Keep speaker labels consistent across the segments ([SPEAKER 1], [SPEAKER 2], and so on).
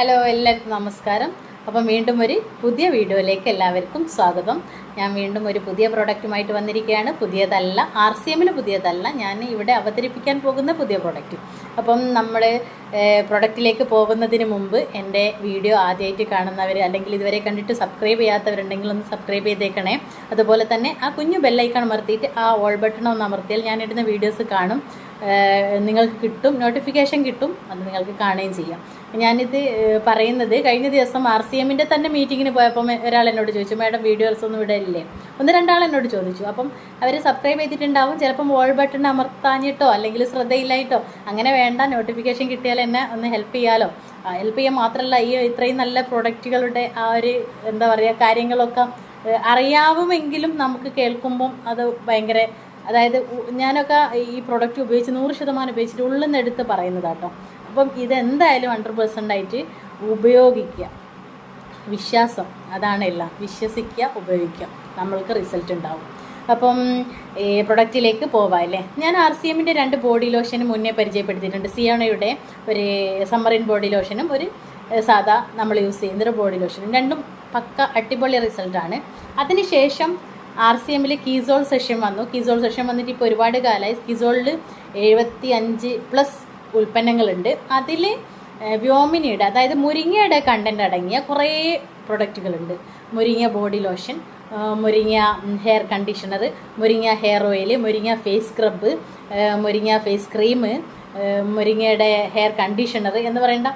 [SPEAKER 1] Hello എല്ലാവർക്കും നമസ്കാരം. അപ്പം വീണ്ടും ഒരു പുതിയ വീഡിയോയിലേക്ക് എല്ലാവർക്കും സ്വാഗതം. ഞാൻ വീണ്ടും ഒരു പുതിയ പ്രോഡക്റ്റുമായിട്ട് വന്നിരിക്കുകയാണ്. പുതിയതല്ല ആർ സി എമ്മിന് പുതിയതല്ല. ഞാൻ ഇവിടെ അവതരിപ്പിക്കാൻ പോകുന്ന പുതിയ പ്രോഡക്റ്റ് അപ്പം നമ്മൾ പ്രൊഡക്റ്റിലേക്ക് പോകുന്നതിന് മുമ്പ് എന്റെ വീഡിയോ ആദ്യമായിട്ട് കാണുന്നവർ അല്ലെങ്കിൽ ഇതുവരെ കണ്ടിട്ട് സബ്സ്ക്രൈബ് ചെയ്യാത്തവരുണ്ടെങ്കിൽ ഒന്ന് സബ്സ്ക്രൈബ് ചെയ്തേക്കണേ. അതുപോലെ തന്നെ ആ കുഞ്ഞു ബെല്ലൈക്കൺ അമർത്തിയിട്ട് ആ ഓൾ ബട്ടൺ ഒന്ന് അമർത്തിയാൽ ഞാൻ ഇടുന്ന വീഡിയോസ് കാണും. നിങ്ങൾക്ക് കിട്ടും നോട്ടിഫിക്കേഷൻ കിട്ടും അത് നിങ്ങൾക്ക് കാണുകയും ചെയ്യാം. ഞാനിത് പറയുന്നത് കഴിഞ്ഞ ദിവസം ആർ സി എമ്മിന്റെ തന്നെ മീറ്റിങ്ങിന് പോയപ്പം ഒരാൾ എന്നോട് ചോദിച്ചു മാഡം വീഡിയോസ് ഒന്നും ഇടലില്ലേ ഒന്ന് രണ്ടാൾ എന്നോട് ചോദിച്ചു. അപ്പം അവർ സബ്സ്ക്രൈബ് ചെയ്തിട്ടുണ്ടാവും. ചിലപ്പം വോൾ ബട്ടൺ അമർത്താഞ്ഞിട്ടോ അല്ലെങ്കിൽ ശ്രദ്ധയില്ലായിട്ടോ അങ്ങനെ വേണ്ട. നോട്ടിഫിക്കേഷൻ കിട്ടിയാൽ എന്നെ ഒന്ന് ഹെൽപ്പ് ചെയ്യാലോ. ഹെൽപ്പ് ചെയ്യാൻ മാത്രമല്ല ഈ ഇത്രയും നല്ല പ്രൊഡക്റ്റുകളുടെ ആ ഒരു എന്താ പറയുക കാര്യങ്ങളൊക്കെ അറിയാവുമെങ്കിലും നമുക്ക് കേൾക്കുമ്പം അത് ഭയങ്കര അതായത് ഞാനൊക്കെ ഈ പ്രൊഡക്റ്റ് ഉപയോഗിച്ച് നൂറ് ശതമാനം ഉപയോഗിച്ചിട്ട് എടുത്ത് പറയുന്നതാട്ടോ. അപ്പം ഇതെന്തായാലും ഹൺഡ്രഡ് പെർസെന്റ് ആയിട്ട് ഉപയോഗിക്കുക. വിശ്വാസം അതാണ് എല്ലാം. വിശ്വസിക്കുക ഉപയോഗിക്കുക. നമ്മൾക്ക് റിസൾട്ട് ഉണ്ടാവും. അപ്പം ഈ പ്രൊഡക്റ്റിലേക്ക് പോവാം അല്ലേ? ഞാൻ ആർ സി എമ്മിന്റെ രണ്ട് ബോഡി ലോഷനും മുന്നേ പരിചയപ്പെടുത്തിയിട്ടുണ്ട്. സിയോണയുടെ ഒരു സമ്മറിൻ ബോഡി ലോഷനും ഒരു സാധാ നമ്മൾ യൂസ് ചെയ്യുന്ന ഒരു ബോഡി ലോഷനും. രണ്ടും പക്ക അടിപൊളി റിസൾട്ടാണ്. അതിനുശേഷം ആർ സി എമ്മിൽ കീസോൾ സെഷൻ വന്നു. കീസോൾ സെഷൻ വന്നിട്ട് ഇപ്പോൾ ഒരുപാട് കാലമായി. കീസോളിൽ എഴുപത്തി അഞ്ച് പ്ലസ് ഉൽപ്പന്നങ്ങളുണ്ട്. അതിൽ വ്യോമിനിയുടെ അതായത് മുരിങ്ങയുടെ കണ്ടന്റ് അടങ്ങിയ കുറേ പ്രൊഡക്റ്റുകളുണ്ട് മുരിങ്ങ ബോഡി ലോഷൻ മുരിങ്ങ ഹെയർ കണ്ടീഷണർ മുരിങ്ങ ഹെയർ ഓയിൽ മുരിങ്ങ ഫേസ് സ്ക്രബ് മുരിങ്ങ ഫേസ് ക്രീം മുരിങ്ങയുടെ ഹെയർ കണ്ടീഷണർ എന്ന് പറയേണ്ട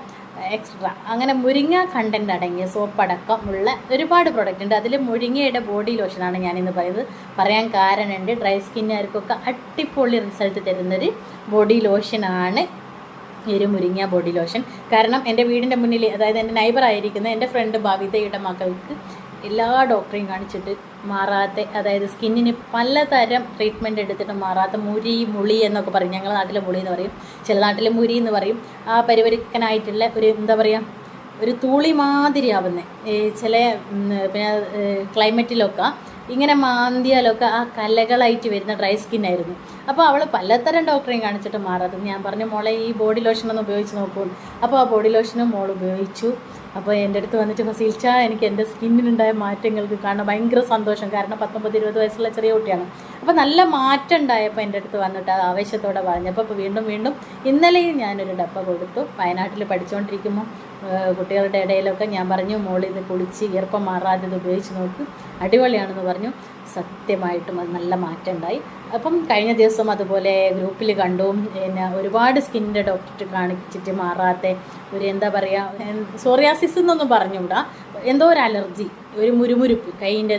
[SPEAKER 1] എക്സ്ട്രാ അങ്ങനെ മുരിങ്ങ കണ്ടന്റ് അടങ്ങിയ സോപ്പ് അടക്കമുള്ള ഒരുപാട് പ്രോഡക്റ്റ് ഉണ്ട്. അതിൽ മുരിങ്ങയുടെ ബോഡി ലോഷനാണ് ഞാനിന്ന് പറയുന്നത്. പറയാൻ കാരണമുണ്ട് ഡ്രൈ സ്കിന്നുകാർക്കൊക്കെ അടിപൊളി റിസൾട്ട് തരുന്നൊരു ബോഡി ലോഷനാണ് ഈ ഒരു മുരിങ്ങ ബോഡി ലോഷൻ. കാരണം എന്റെ വീടിന്റെ മുന്നിൽ അതായത് എന്റെ നൈബർ ആയിരിക്കുന്ന എന്റെ ഫ്രണ്ട് ഭവിതയുടെ മകൾക്ക് എല്ലാ ഡോക്ടറെയും കാണിച്ചിട്ട് മാറാത്ത അതായത് സ്കിന്നിന് പലതരം ട്രീറ്റ്മെന്റ് എടുത്തിട്ട് മാറാത്ത മുരി മുളി എന്നൊക്കെ പറയും. ഞങ്ങളുടെ നാട്ടിലെ മുളി എന്ന് പറയും. ചില നാട്ടിലെ മുരി എന്ന് പറയും. ആ പരിപരിക്കനായിട്ടുള്ള ഒരു എന്താ പറയുക ഒരു തൂളി മാതിരി ആവുന്നത് ചില പിന്നെ ക്ലൈമറ്റിലൊക്കെ ഇങ്ങനെ മാന്തിയാലൊക്കെ ആ കലകളായിട്ട് വരുന്ന ഡ്രൈ സ്കിൻ ആയിരുന്നു. അപ്പോൾ അവൾ പലതരം ഡോക്ടറെയും കാണിച്ചിട്ട് മാറാതെ. ഞാൻ പറഞ്ഞു മോളെ ഈ ബോഡി ലോഷൻ ഒന്ന് ഉപയോഗിച്ച് നോക്കൂ. അപ്പോൾ ആ ബോഡി ലോഷനും മോൾ ഉപയോഗിച്ചു. അപ്പോൾ എന്റെ അടുത്ത് വന്നിട്ട് ഫസീൽച്ച എനിക്ക് എന്റെ സ്കിന്നിനുണ്ടായ മാറ്റങ്ങൾക്ക് കാണാൻ ഭയങ്കര സന്തോഷം. കാരണം പത്തൊമ്പത് ഇരുപത് വയസ്സുള്ള ചെറിയ കുട്ടിയാണ്. അപ്പോൾ നല്ല മാറ്റം ഉണ്ടായപ്പോൾ എന്റെ അടുത്ത് വന്നിട്ട് അത് ആവേശത്തോടെ പറഞ്ഞപ്പോൾ വീണ്ടും വീണ്ടും ഇന്നലെയും ഞാനൊരു ഡപ്പ കൊടുത്തു. വയനാട്ടിൽ പഠിച്ചുകൊണ്ടിരിക്കുമ്പോൾ കുട്ടികളുടെ ഇടയിലൊക്കെ ഞാൻ പറഞ്ഞു മോളിൽ ഇത് കുളിച്ച് ഈർപ്പം മാറാതെ ഇത് ഉപയോഗിച്ച് നോക്ക്. അടിപൊളിയാണെന്ന് പറഞ്ഞു. സത്യമായിട്ടും അത് നല്ല മാറ്റം ഉണ്ടായി. അപ്പം കഴിഞ്ഞ ദിവസം അതുപോലെ ഗ്രൂപ്പിൽ കണ്ടു. പിന്നെ ഒരുപാട് സ്കിന്നിന്റെ ഡോക്ടർ കാണിച്ചിട്ട് മാറാത്ത ഒരു എന്താ പറയുക സോറിയാസിസ് എന്നൊന്നും പറഞ്ഞുകൂടാ. എന്തോ ഒരു അലർജി ഒരു മുരുമുരുപ്പ് കൈയിന്റെ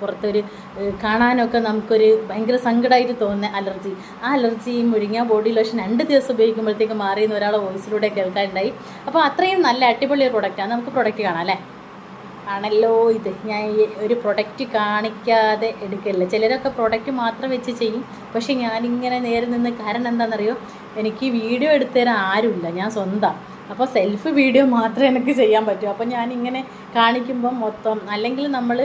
[SPEAKER 1] പുറത്തൊരു കാണാനൊക്കെ നമുക്കൊരു ഭയങ്കര സങ്കടമായിട്ട് തോന്നുന്ന അലർജി. ആ അലർജി മുരിങ്ങ ബോഡി ലോഷൻ രണ്ട് ദിവസം ഉപയോഗിക്കുമ്പോഴത്തേക്ക് മാറിയെന്ന് ഒരാളെ വോയിസിലൂടെ കേൾക്കാനുണ്ടായി. അപ്പോൾ അത്രയും നല്ല അടിപൊളി പ്രൊഡക്റ്റാണ് നമുക്ക് പ്രൊഡക്റ്റ് കാണാം അല്ലേ? ആണല്ലോ ഇത്. ഞാൻ ഈ ഒരു പ്രൊഡക്റ്റ് കാണിക്കാതെ എടുക്കില്ല. ചിലരൊക്കെ പ്രൊഡക്റ്റ് മാത്രം വെച്ച് ചെയ്യും. പക്ഷേ ഞാനിങ്ങനെ നേരെ നിന്ന് കാരണം എന്താണെന്നറിയോ? എനിക്ക് വീഡിയോ എടുത്തു തരാൻ ആരുമില്ല. ഞാൻ സ്വന്തം അപ്പോൾ സെൽഫ് വീഡിയോ മാത്രമേ എനിക്ക് ചെയ്യാൻ പറ്റൂ. അപ്പോൾ ഞാനിങ്ങനെ കാണിക്കുമ്പോൾ മൊത്തം അല്ലെങ്കിൽ നമ്മൾ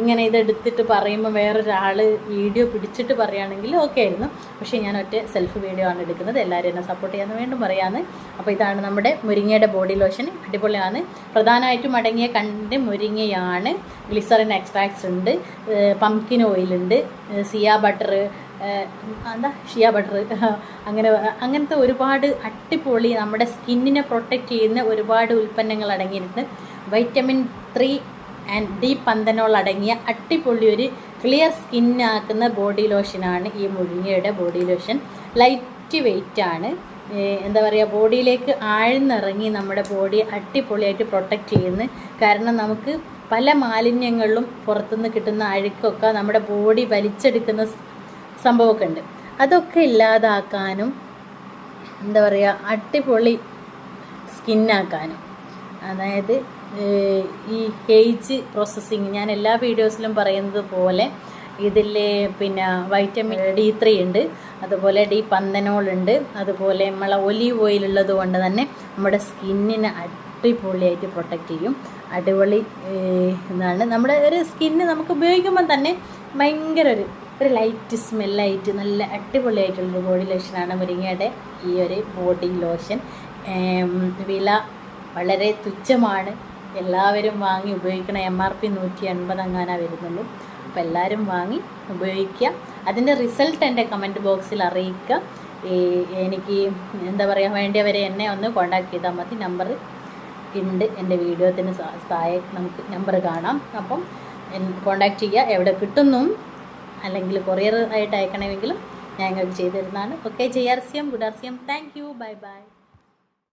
[SPEAKER 1] ഇങ്ങനെ ഇതെടുത്തിട്ട് പറയുമ്പോൾ വേറൊരാൾ വീഡിയോ പിടിച്ചിട്ട് പറയുകയാണെങ്കിൽ ഓക്കെ ആയിരുന്നു. പക്ഷേ ഞാൻ ഒറ്റ സെൽഫ് വീഡിയോ ആണ് എടുക്കുന്നത്. എല്ലാവരും എന്നെ സപ്പോർട്ട് ചെയ്യാൻ വീണ്ടും പറയാമെന്ന് അപ്പോൾ ഇതാണ് നമ്മുടെ മുരിങ്ങയുടെ ബോഡി ലോഷൻ അടിപൊളിയാണ്. പ്രധാനമായിട്ടും അടങ്ങിയ കണ്ട് മുരിങ്ങയാണ്. ഗ്ലിസറിൻ എക്സ്ട്രാക്ട്സ് ഉണ്ട്. പംകിൻ ഓയിലുണ്ട് സിയാ ബട്ടർ എന്താ? Shea butter. അങ്ങനെ അങ്ങനത്തെ ഒരുപാട് അട്ടിപൊളി നമ്മുടെ സ്കിന്നിനെ പ്രൊട്ടക്റ്റ് ചെയ്യുന്ന ഒരുപാട് ഉൽപ്പന്നങ്ങൾ അടങ്ങിയിട്ടുണ്ട്. Vitamin three and D panthenol അടങ്ങിയ അട്ടിപൊളി ഒരു ക്ലിയർ സ്കിന്നാക്കുന്ന ബോഡി ലോഷനാണ് ഈ മുരിങ്ങയുടെ ബോഡി ലോഷൻ. ലൈറ്റ് വെയിറ്റ് ആണ്. എന്താ പറയുക ബോഡിയിലേക്ക് ആഴ്ന്നിറങ്ങി നമ്മുടെ ബോഡി അടിപൊളിയായിട്ട് പ്രൊട്ടക്റ്റ് ചെയ്യുന്നു. കാരണം നമുക്ക് പല മാലിന്യങ്ങളിലും പുറത്തുനിന്ന് കിട്ടുന്ന അഴുക്കൊക്കെ നമ്മുടെ ബോഡി വലിച്ചെടുക്കുന്ന സംഭവമൊക്കെ ഉണ്ട്. അതൊക്കെ ഇല്ലാതാക്കാനും എന്താ പറയുക അടിപൊളി സ്കിന്നാക്കാനും അതായത് ഈ ഏജ് പ്രോസസ്സിങ് ഞാൻ എല്ലാ വീഡിയോസിലും പറയുന്നത് പോലെ ഇതിൽ പിന്നെ വൈറ്റമിൻ ഡി ത്രീ ഉണ്ട് അതുപോലെ ഡി പന്തനോൾ ഉണ്ട് അതുപോലെ നമ്മളെ ഒലീവ് ഓയിൽ ഉള്ളത് കൊണ്ട് തന്നെ നമ്മുടെ സ്കിന്നിനെ അടിപൊളിയായിട്ട് പ്രൊട്ടക്റ്റ് ചെയ്യും. അടിപൊളി എന്നാണ് നമ്മുടെ ഒരു സ്കിന്ന് നമുക്ക് ഉപയോഗിക്കുമ്പോൾ തന്നെ ഭയങ്കര ഒരു ഒരു ലൈറ്റ് സ്മെല്ലായിട്ട് നല്ല അടിപൊളിയായിട്ടുള്ളൊരു ബോഡി ലോഷനാണ് മുരിങ്ങയുടെ ഈ ഒരു ബോഡി ലോഷൻ വില വളരെ തുച്ഛമാണ്. എല്ലാവരും വാങ്ങി ഉപയോഗിക്കണം എം ആർ പി നൂറ്റി എൺപത് അങ്ങാനാ വരുന്നുള്ളൂ. അപ്പോൾ എല്ലാവരും വാങ്ങി ഉപയോഗിക്കുക. അതിന്റെ റിസൾട്ട് എന്റെ കമന്റ് ബോക്സിൽ അറിയിക്കുക. ഈ എനിക്ക് എന്താ പറയുക വേണ്ടിയവരെ എന്നെ ഒന്ന് കോണ്ടാക്ട് ചെയ്താൽ മതി. നമ്പർ ഉണ്ട് എന്റെ വീഡിയോത്തിന് താഴെ നമുക്ക് നമ്പർ കാണാം. അപ്പം കോണ്ടാക്ട് ചെയ്യുക. എവിടെ കിട്ടുന്നു? അല്ലെങ്കിൽ കൊറിയർ ആയിട്ട് അയക്കണമെങ്കിലും ഞാൻ നിങ്ങൾക്ക് ചെയ്തു തരുന്നതാണ്. Okay J R C M good R C M thank you bye bye